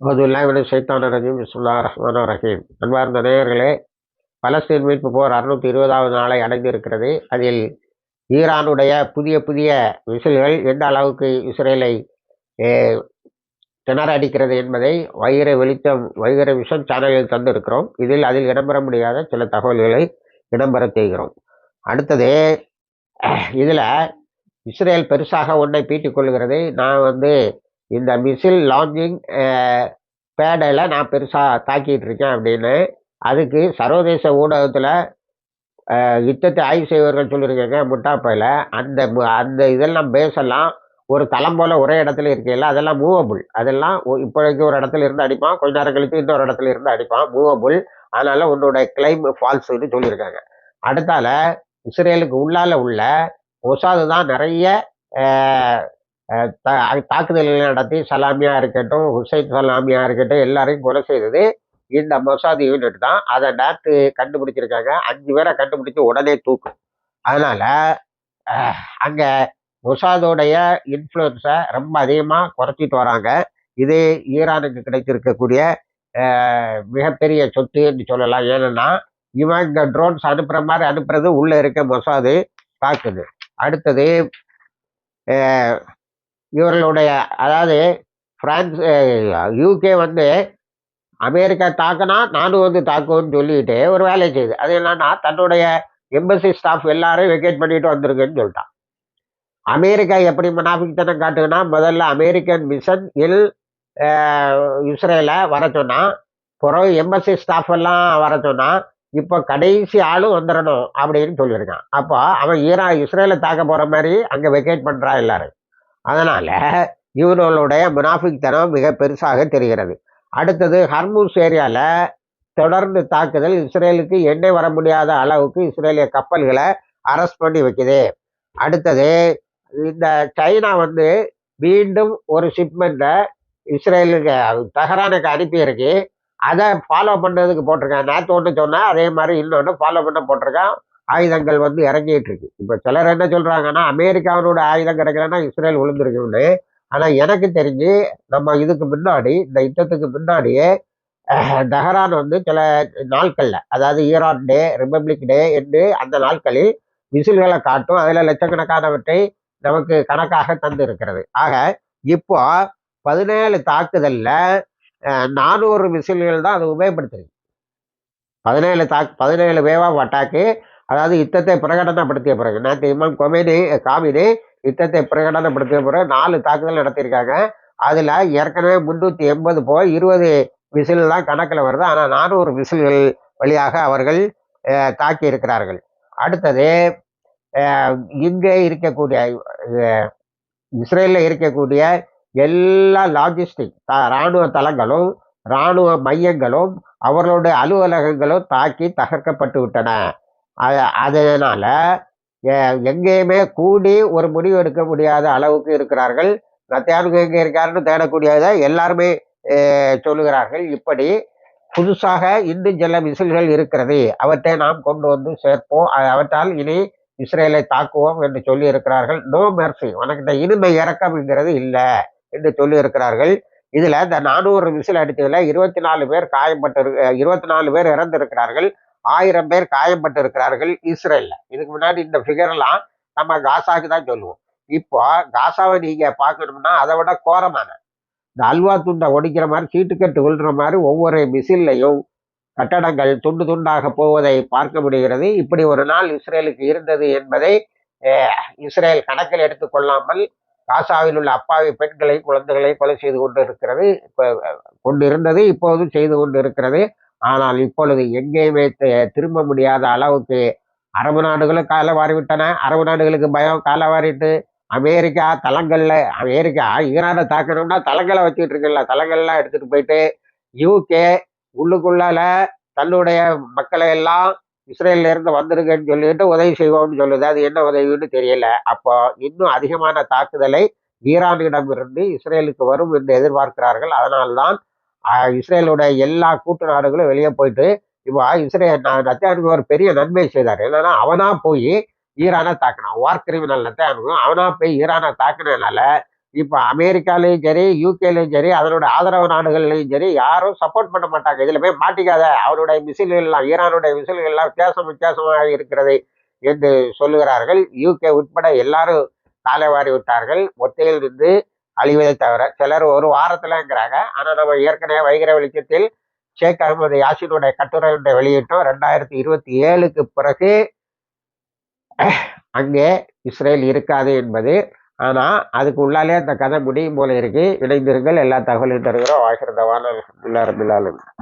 அதுல்லாவிட சைத்தான ரஜீம். இஸ்லா ரஹ்மான் ரஹீம். அன்பார்ந்த நேயர்களே பலஸ்தீன் மீட்பு போர் அறுநூற்றி இருபதாவது நாளை அடைந்திருக்கிறது. அதில் ஈரானுடைய புதிய புதிய விசில்கள் எந்த அளவுக்கு இஸ்ரேலை திணறடிக்கிறது என்பதை வைகிற வெளிச்சம் வைகிற விஷம் சேனலில் தந்திருக்கிறோம். இதில் அதில் இடம்பெற முடியாத சில தகவல்களை இடம்பெற செய்கிறோம். அடுத்தது இதில் இஸ்ரேல் பெருசாக ஒன்றை பீட்டிக் கொள்கிறது நான் வந்து இந்த மிசில் லாஞ்சிங் பேடையில் நான் பெருசாக தாக்கிட்டு இருக்கேன் அப்படின்னு. அதுக்கு சர்வதேச ஊடகத்தில் யுத்தத்தை ஆய்வு செய்வர்கள் சொல்லியிருக்காங்க முட்டாப்பையில். அந்த அந்த இதெல்லாம் பேசலாம். ஒரு தளம் போல் ஒரே இடத்துல இருக்கையில் அதெல்லாம் மூவபுள் அதெல்லாம் இப்போதைக்கு ஒரு இடத்துல இருந்து அடிப்பான் கொஞ்ச நேரம் கழித்து இன்னொரு இடத்துல இருந்து அடிப்பான் மூவபுள் அதனால் உன்னோட கிளைம் ஃபால்ஸுன்னு சொல்லியிருக்காங்க அடுத்தால இஸ்ரேலுக்கு உள்ளால உள்ள ஒசாது தான் நிறைய தாக்குதல்கள் நடத்தி சலாமியாக இருக்கட்டும் ஹுசைன் சலாமியாக இருக்கட்டும் எல்லாரையும் கொலை செய்தது இந்த மொசாத் யூனிட் தான். அதை நேற்று கண்டுபிடிச்சிருக்காங்க. அஞ்சு பேரை கண்டுபிடிச்சி உடனே தூக்கும் அதனால் அங்கே மொசாதோடைய இன்ஃப்ளூயன்ஸை ரொம்ப அதிகமாக குறைச்சிட்டு வராங்க. இது ஈரானுக்கு கிடைத்திருக்கக்கூடிய மிகப்பெரிய சொத்து என்று சொல்லலாம். ஏன்னா இவன் இந்த ட்ரோன்ஸ் அனுப்புகிற மாதிரி அனுப்புறது உள்ளே இருக்க மொசாது தாக்குது. அடுத்தது இவர்களுடைய அதாவது ஃப்ரான்ஸ் யூகே வந்து அமெரிக்கா தாக்கினா நானும் வந்து தாக்குவோன்னு சொல்லிட்டு ஒரு வேலையை செய்யுது அது என்னன்னா தன்னுடைய எம்பசி ஸ்டாஃப் எல்லாரும் வெக்கேட் பண்ணிட்டு வந்திருக்குன்னு சொல்லிட்டான். அமெரிக்கா எப்படி மனாபிக்தனம் காட்டுங்கன்னா முதல்ல அமெரிக்கன் மிஷன் இல் இஸ்ரேலை வர சொன்னால் பிறகு எம்பசி ஸ்டாஃப் எல்லாம் வர சொன்னால் இப்போ கடைசி ஆளும் வந்துடணும் அப்படின்னு சொல்லியிருக்கான். அப்போ அவன் ஈரா இஸ்ரேலை தாக்க போகிற மாதிரி அங்கே வெக்கேட் பண்ணுறான் எல்லாரும். அதனால் இவர்களுடைய முனாஃபிக் தனம் மிக பெருசாக தெரிகிறது. அடுத்தது ஹர்மூஸ் ஏரியாவில் தொடர்ந்து தாக்குதல் இஸ்ரேலுக்கு எண்ணெய் வர முடியாத அளவுக்கு இஸ்ரேலிய கப்பல்களை அரெஸ்ட் பண்ணி வைக்குது. அடுத்தது இந்த சைனா வந்து மீண்டும் ஒரு ஷிப்மெண்ட்டை இஸ்ரேலுக்கு தஹரானுக்கு அனுப்பியிருக்கு. அதை ஃபாலோ பண்ணுறதுக்கு போட்டிருக்கேன் நேற்று ஒன்று சொன்னேன் அதே மாதிரி இன்னொன்று ஃபாலோ பண்ண போட்டிருக்கேன். ஆயுதங்கள் வந்து இறங்கிட்டு இருக்கு இப்போ சிலர் என்ன சொல்கிறாங்கன்னா அமெரிக்காவினோட ஆயுதம் கிடைக்கலன்னா இஸ்ரேல் விழுந்திருக்குன்னு ஆனால் எனக்கு தெரிஞ்சு நம்ம இதுக்கு முன்னாடி இந்த யுத்தத்துக்கு முன்னாடியே தஹரான் வந்து சில நாட்களில் அதாவது ஈரான் டே ரிப்பப்ளிக் டே என்று அந்த நாட்களில் விசில்களை காட்டும் அதில் லட்சக்கணக்கானவற்றை நமக்கு கணக்காக தந்து இருக்கிறது ஆக இப்போ பதினேழு தாக்குதலில் நானூறு மிசில்கள் தான் அது உபயோகப்படுத்துறது பதினேழு தாக் பதினேழு வேவா அட்டாக்கு அதாவது யுத்தத்தை பிரகடனப்படுத்திய பிறகு நேற்று இமாம் கொமேனி காமினி யுத்தத்தை பிரகடனப்படுத்திய பிறகு நாலு தாக்குதல் நடத்தியிருக்காங்க. அதில் ஏற்கனவே முந்நூற்றி எண்பது போய் இருபது விசில் தான் கணக்கில் வருது. ஆனால் நானூறு விசில்கள் வழியாக அவர்கள் தாக்கி இருக்கிறார்கள் அடுத்தது இங்கே இருக்கக்கூடிய இஸ்ரேலில் இருக்கக்கூடிய எல்லா லாஜிஸ்டிக் இராணுவ தளங்களும் இராணுவ மையங்களும் அவர்களுடைய அலுவலகங்களும் தாக்கி தகர்க்கப்பட்டு விட்டன. அதனால் எங்கேயுமே கூடி ஒரு முடிவு எடுக்க முடியாத அளவுக்கு இருக்கிறார்கள். நத்தியானுக்கு எங்கே இருக்காருன்னு தேடக்கூடியதை எல்லாருமே சொல்லுகிறார்கள். இப்படி புதுசாக இன்னும் சில மிசில்கள் இருக்கிறது. அவற்றை நாம் கொண்டு வந்து சேர்ப்போம். அவற்றால் இனி இஸ்ரேலை தாக்குவோம் என்று சொல்லி இருக்கிறார்கள் நோ மெர்சி உனக்கிட்ட இனிமை இறக்கம்ங்கிறது இல்லை என்று சொல்லி இருக்கிறார்கள் இதில் இந்த நானூறு மிசில் அடித்ததில் இருபத்தி நாலு பேர் காயப்பட்டு இருபத்தி நாலு பேர் இறந்திருக்கிறார்கள். ஆயிரம் பேர் காயப்பட்டு இருக்கிறார்கள் இஸ்ரேல்ல. இதுக்கு முன்னாடி இந்த ஃபிகர்லாம் நம்ம காசாக்கு தான் சொல்லுவோம். இப்போ காசாவை நீங்க பார்க்கணும்னா அதை விட கோரமான இந்த அல்வா துண்டை ஒடிக்கிற மாதிரி சீட்டுக்கட்டு விழுற மாதிரி ஒவ்வொரு மிசில்லையும் கட்டடங்கள் துண்டு துண்டாக போவதை பார்க்க முடிகிறது. இப்படி ஒரு நாள் இஸ்ரேலுக்கு இருந்தது என்பதை இஸ்ரேல் கணக்கில் எடுத்துக்கொள்ளாமல் காசாவில் உள்ள அப்பாவி பெண்களை குழந்தைகளை கொலை செய்து கொண்டு இருக்கிறது இப்போ கொண்டு இருந்தது இப்போதும் செய்து கொண்டு இருக்கிறது ஆனால் இப்பொழுது எங்கேயுமே திரும்ப முடியாத அளவுக்கு அரபு நாடுகளும் காலை வாரிவிட்டன அரபு நாடுகளுக்கு பயம் காலை வாரிட்டு அமெரிக்கா தளங்கள்ல அமெரிக்கா ஈரானை தாக்கணும்னா தளங்களை வச்சுக்கிட்டு இருக்குல்ல தளங்கள்லாம் எடுத்துட்டு போயிட்டு யூகே உள்ளுக்குள்ளால தன்னுடைய மக்களை எல்லாம் இஸ்ரேல்ல இருந்து வந்திருக்குன்னு சொல்லிட்டு உதவி செய்வோம்னு சொல்லுது. அது என்ன உதவின்னு தெரியல. அப்போ இன்னும் அதிகமான தாக்குதலை ஈரானிடம் இருந்து இஸ்ரேலுக்கு வரும் என்று எதிர்பார்க்கிறார்கள். அதனால்தான் இஸ்ரேலுடைய எல்லா கூட்டு நாடுகளும் வெளியே போயிட்டு இப்போ இஸ்ரேல் நத்தியானுக்கு ஒரு பெரிய நன்மை செய்தார். என்னன்னா அவனா போய் ஈரானை தாக்கினான். வார் கிரிமினல் நத்தியானுக்கும் அவனா போய் ஈரானை தாக்கினதுனால இப்போ அமெரிக்காலையும் சரி யூகேலையும் சரி அதனோட ஆதரவு நாடுகள்லையும் சரி யாரும் சப்போர்ட் பண்ண மாட்டாங்க. இதில் போய் மாட்டிக்காத. அவருடைய மிசில்கள்லாம் ஈரானுடைய மிசில்கள்லாம் வித்தியாசம் வித்தியாசமாக இருக்கிறது என்று சொல்லுகிறார்கள். யூகே உட்பட எல்லாரும் காலை வாரி விட்டார்கள். ஒத்தையில் இருந்து அழிவதை தவிர சிலர் ஒரு வாரத்தில்ங்கிறாங்க ஆனால் நம்ம ஏற்கனவே வைகிற வெளிச்சத்தில் ஷேக் அகமது யாசினுடைய கட்டுரை ஒன்றை வெளியிட்டோம் ரெண்டாயிரத்தி இருபத்தி ஏழுக்கு பிறகு அங்கே இஸ்ரேல் இருக்காது என்பது. ஆனால் அதுக்கு உள்ளாலே அந்த கதை முடியும் போல இருக்கு. இணைந்திருங்கள். எல்லா தகவலும் தருகிறோம். வாய்க்கிறதவான